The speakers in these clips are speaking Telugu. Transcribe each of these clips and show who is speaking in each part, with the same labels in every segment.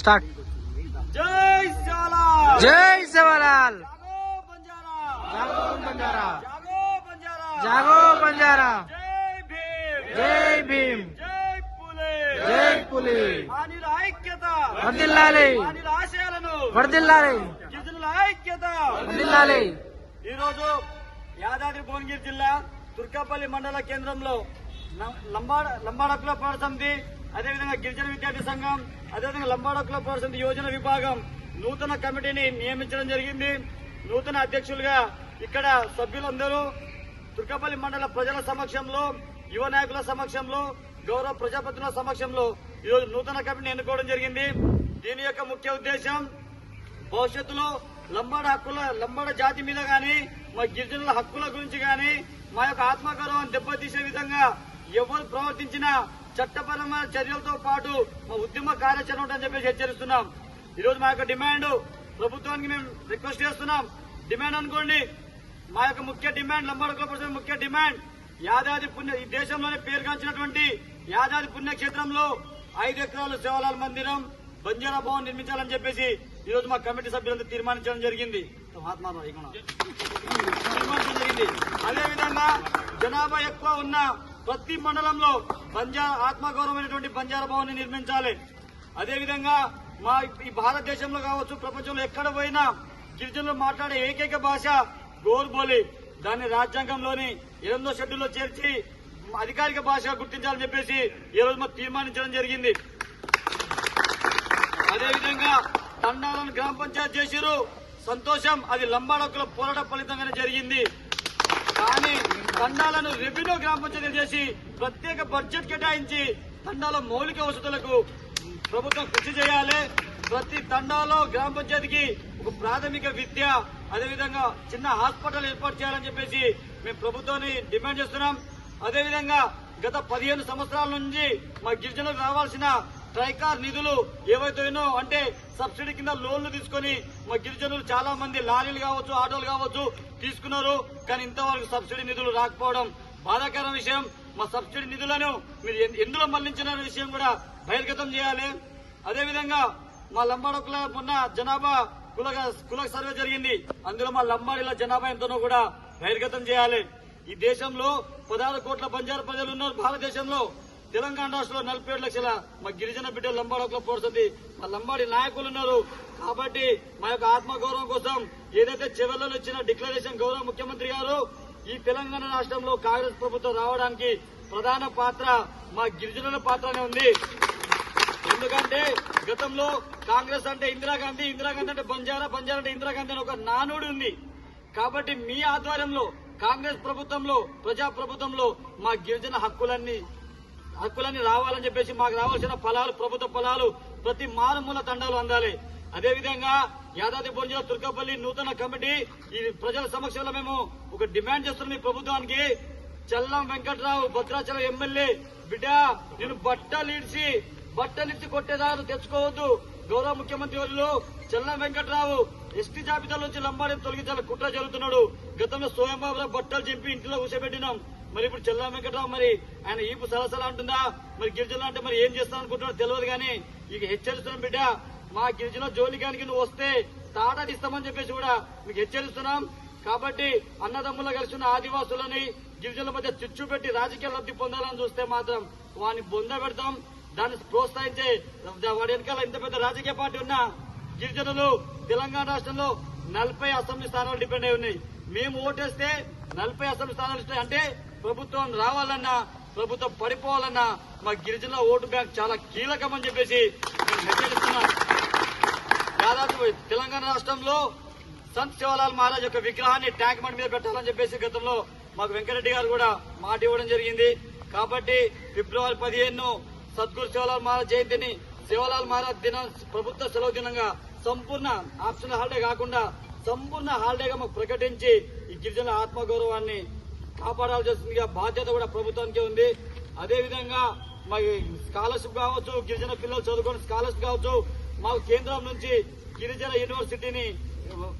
Speaker 1: స్టార్ట్
Speaker 2: జై శివలాల్
Speaker 1: జై శివలాల్!
Speaker 2: జాగో బంజారా జై భీమ్!
Speaker 1: జై భీమ్!
Speaker 2: జై పులే!
Speaker 1: జై పులి!
Speaker 2: మానిల ఐక్యత!
Speaker 1: వర్దిల్లాలి! వర్దిల్లాలి!
Speaker 2: ఐక్యత!
Speaker 1: వర్దిల్లాలి!
Speaker 2: ఈ రోజు యాదాద్రి భువనగిరి జిల్లా తుర్కాపల్లి మండల కేంద్రంలో లం- లంబాడ లంబాడకుల పౌర అదేవిధంగా గిరిజన విద్యార్థి సంఘం అదేవిధంగా లంబాడకుల క్లబ్ సమితి యోజన విభాగం నూతన కమిటీని నియమించడం జరిగింది. నూతన అధ్యక్షులుగా ఇక్కడ సభ్యులందరూ దుర్గపల్లి మండల ప్రజల సమక్షంలో యువ నాయకుల సమక్షంలో గౌరవ ప్రజాప్రతినిధుల సమక్షంలో ఈరోజు నూతన కమిటీని ఎన్నుకోవడం జరిగింది. దీని యొక్క ముఖ్య ఉద్దేశం భవిష్యత్తులో లంబాడ హక్కుల లంబాడ జాతి మీద గాని మా గిరిజనుల హక్కుల గురించి గాని మా యొక్క ఆత్మగౌరవం దెబ్బతీసే విధంగా ఎవరు ప్రవర్తించినా చట్టపరమైన చర్యలతో పాటు మా ఉద్యమ కార్యాచరణ ఉంటుందని చెప్పేసి హెచ్చరిస్తున్నాం. ఈరోజు మా యొక్క డిమాండ్ ప్రభుత్వానికి మేము రిక్వెస్ట్ చేస్తున్నాం. డిమాండ్ అనుకోండి మా యొక్క ముఖ్య డిమాండ్ లంబాడకుల ప్రజల ముఖ్య డిమాండ్ యాదాది పుణ్య ఈ దేశంలోనే పేరుగాంచినటువంటి యాదాది పుణ్యక్షేత్రంలో ఐదు ఎకరాల శివలాల మందిరం బంజారా భవన్ నిర్మించాలని చెప్పేసి ఈ రోజు మా కమిటీ సభ్యులంతా తీర్మానించడం జరిగింది. తీర్మానించడం జరిగింది. అదేవిధంగా జనాభా ఎక్కువ ఉన్న ప్రతి మండలంలో బంజారా ఆత్మగౌరవమైనటువంటి బంజారా భవన్ నిర్మించాలి. అదేవిధంగా మా ఈ భారతదేశంలో కావచ్చు ప్రపంచంలో ఎక్కడ పోయినా గిరిజనులు మాట్లాడే ఏకైక భాష గోర్బోలి. దాన్ని రాజ్యాంగంలోని ఎనిమిదో షెడ్యూల్లో చేర్చి అధికారిక భాషగా గుర్తించాలని చెప్పేసి ఈ రోజు మాకు తీర్మానించడం జరిగింది. అదేవిధంగా తండాలను గ్రామ పంచాయతీ చేసిరు సంతోషం అది లంబాడకుల పోరాట ఫలితంగానే జరిగింది. కానీ తండాలను రెవెన్యూ గ్రామ పంచాయతీ చేసి ప్రత్యేక బడ్జెట్ కేటాయించి తండాల మౌలిక వసతులకు ప్రభుత్వం కృషి చేయాలి. ప్రతి తండాలో గ్రామ పంచాయతీకి ఒక ప్రాథమిక విద్య అదేవిధంగా చిన్న హాస్పిటల్ ఏర్పాటు చేయాలని చెప్పేసి మేము ప్రభుత్వాన్ని డిమాండ్ చేస్తున్నాం. అదేవిధంగా గత పదిహేను సంవత్సరాల నుంచి మా గిరిజనులకు రావాల్సిన ట్రైకార్ నిధులు ఏవైతేనో అంటే సబ్సిడీ కింద లోన్లు తీసుకొని మా గిరిజనులు చాలా మంది లారీలు కావచ్చు ఆటోలు కావచ్చు తీసుకున్నారు. కానీ ఇంతవరకు సబ్సిడీ నిధులు రాకపోవడం బాధాకరం విషయం. మా సబ్సిడీ నిధులను మీరు ఎన్- ఎందులో మళ్ళించిన విషయం కూడా బహిర్గతం చేయాలి. అదేవిధంగా మా లంబాడకుల మొన్న జనాభా కుల కుల సర్వే జరిగింది. అందులో మా లంబాడీల జనాభా ఎంతనో కూడా బహిర్గతం చేయాలి. ఈ దేశంలో పదహారు కోట్ల బంజారు ప్రజలు ఉన్నారు భారతదేశంలో. తెలంగాణ రాష్ట్రంలో నలభై ఏడు లక్షల మా గిరిజన బిడ్డలు లంబాడకుల పోరుతుంది మా లంబాడి నాయకులు ఉన్నారు. కాబట్టి మా యొక్క ఆత్మగౌరవం కోసం ఏదైతే చివరిలో వచ్చిన డిక్లరేషన్ గౌరవ ముఖ్యమంత్రి గారు ఈ తెలంగాణ రాష్ట్రంలో కాంగ్రెస్ ప్రభుత్వం రావడానికి ప్రధాన పాత్ర మా గిరిజనుల పాత్రనే ఉంది. ఎందుకంటే గతంలో కాంగ్రెస్ అంటే ఇందిరాగాంధీ ఇందిరాగాంధీ అంటే బంజారా బంజారా అంటే ఇందిరాగాంధీ అని ఒక నానుడి ఉంది. కాబట్టి మీ ఆధ్వర్యంలో కాంగ్రెస్ ప్రభుత్వంలో ప్రజా ప్రభుత్వంలో మా గిరిజన హక్కులన్నీ హక్కులన్నీ రావాలని చెప్పేసి మాకు రావాల్సిన ఫలాలు ప్రభుత్వ ఫలాలు ప్రతి మారుమూల తండాలు అందాలి. అదేవిధంగా యాదాద్రి జిల్లా తుర్కపల్లి నూతన కమిటీ ఈ ప్రజల సమక్షంలో మేము ఒక డిమాండ్ చేస్తున్నాం ఈ ప్రభుత్వానికి. చల్లం వెంకట్రావు భద్రాచలం ఎమ్మెల్యే బిడ్డ నేను బట్టలిడిచి బట్టలిడిచి కొట్టేదారు తెచ్చుకోవద్దు. గౌరవ ముఖ్యమంత్రి వర్యులు చల్లం వెంకట్రావు ఎస్టీ జాబితా నుంచి లంబాడిని తొలగించాలని కుట్ర జరుగుతున్నాడు. గతంలో సోయంబాబురావు బట్టలు చింపి ఇంట్లో కూర్చోబెట్టినాం. మరి ఇప్పుడు చెల్లా వెంకటరావు మరి ఆయన ఈపు సలసల అంటుందా? మరి గిరిజన అంటే మరి ఏం చేస్తాం అనుకుంటున్నాడో తెలియదు కానీ ఇక హెచ్చరిస్తున్నాం బిడ్డ మా గిరిజన జోలికానికి నువ్వు వస్తే తాటాడిస్తామని చెప్పేసి కూడా మీకు హెచ్చరిస్తున్నాం. కాబట్టి అన్నదమ్ముల కలిసి ఉన్న ఆదివాసులని గిరిజనుల మధ్య చిచ్చు పెట్టి రాజకీయ లబ్ధి పొందాలని చూస్తే మాత్రం వాడిని బొంద పెడతాం. దాన్ని ప్రోత్సహించే వాడి వెనకాల ఇంత పెద్ద రాజకీయ పార్టీ ఉన్నా గిరిజనులు తెలంగాణ రాష్ట్రంలో నలభై అసెంబ్లీ స్థానాలు డిపెండ్ అయి ఉన్నాయి. మేము ఓటేస్తే నలభై అసెంబ్లీ స్థానాలు ఇస్తాయి. అంటే ప్రభుత్వం రావాలన్నా ప్రభుత్వం పడిపోవాలన్నా మా గిరిజన ఓటు బ్యాంక్ చాలా కీలకమని చెప్పేసి హెచ్చరిస్తున్నాం. దాదాపు తెలంగాణ రాష్ట్రంలో సంత్ శివలాల్ మహారాజ్ యొక్క విగ్రహాన్ని ట్యాంక్ బండ్ మీద పెట్టాలని చెప్పేసి గతంలో మాకు వెంకరెడ్డి గారు కూడా మాట ఇవ్వడం జరిగింది. కాబట్టి ఫిబ్రవరి పదిహేను సద్గురు శివలాల్ మహారాజ్ జయంతిని శివలాల్ మహారాజ్ దినం ప్రభుత్వ సెలవు దినంగా సంపూర్ణ ఆప్షనల్ హాలిడే కాకుండా సంపూర్ణ హాలిడేగా మాకు ప్రకటించి ఈ గిరిజన ఆత్మగౌరవాన్ని కాపాడాల్సిందిగా బాధ్యత కూడా ప్రభుత్వానికే ఉంది. అదేవిధంగా మరి స్కాలర్షిప్ కావచ్చు గిరిజన పిల్లలు చదువుకునే స్కాలర్షిప్ కావచ్చు మాకు కేంద్రం నుంచి గిరిజన యూనివర్సిటీని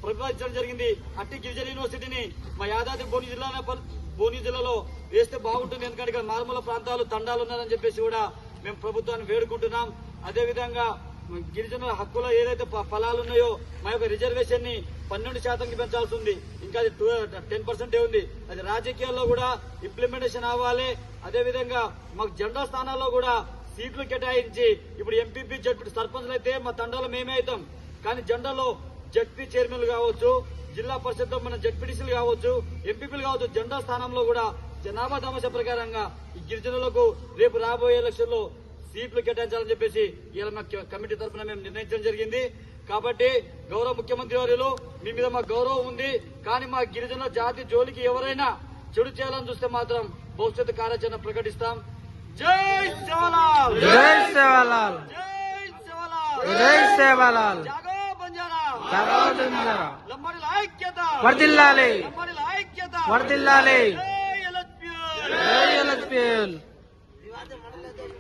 Speaker 2: ప్రతిపాదించడం జరిగింది. అట్టి గిరిజన యూనివర్సిటీని మా యాదాద్రి భువనగిరి జిల్లాలో ప- భువనగిరి జిల్లాలో వేస్తే బాగుంటుంది. ఎందుకంటే ఇక్కడ మారుమూల ప్రాంతాలు తండాలు ఉన్నారని చెప్పేసి కూడా మేము ప్రభుత్వాన్ని వేడుకుంటున్నాం. అదేవిధంగా గిరిజనుల హక్కులో ఏదైతే ప- ఫలాలు ఉన్నాయో మా యొక్క రిజర్వేషన్ని పన్నెండు శాతంకి పెంచాల్సి ఉంది. ఇంకా అది టెన్ పర్సెంటే ఉంది. అది రాజకీయాల్లో కూడా ఇంప్లిమెంటేషన్ అవ్వాలి. అదేవిధంగా మాకు జెండా స్థానాల్లో కూడా సీట్లు కేటాయించి ఇప్పుడు ఎంపీపీ జడ్పీ సర్పంచ్లు అయితే మా తండాలో మేమే అవుతాం. కానీ జెండాలో జడ్పీ చైర్మన్లు కావచ్చు జిల్లా పరిషత్ మన జడ్పీటీసీలు కావచ్చు ఎంపీపీలు కావచ్చు జెండా స్థానంలో కూడా జనాభా సమస్య ప్రకారంగా ఈ గిరిజనులకు రేపు రాబోయే ఎలక్షన్ సీట్లు కేటాయించాలని చెప్పేసి ఇలా మా కమిటీ తరఫున మేము నిర్ణయించడం జరిగింది. కాబట్టి గౌరవ ముఖ్యమంత్రి వారిలో మీ మీద మా గౌరవం ఉంది. కానీ మా గిరిజన జాతి జోలికి ఎవరైనా చెడు చేయాలని చూస్తే మాత్రం భవిష్యత్తు కార్యాచరణ ప్రకటిస్తాం. జై శివలాల్
Speaker 1: జై సేవాలాల్
Speaker 2: జై
Speaker 1: సేవాలాల్ వర్దిల్లాలి! వర్దిల్లాలి! జై ఎలక్ట్రియల్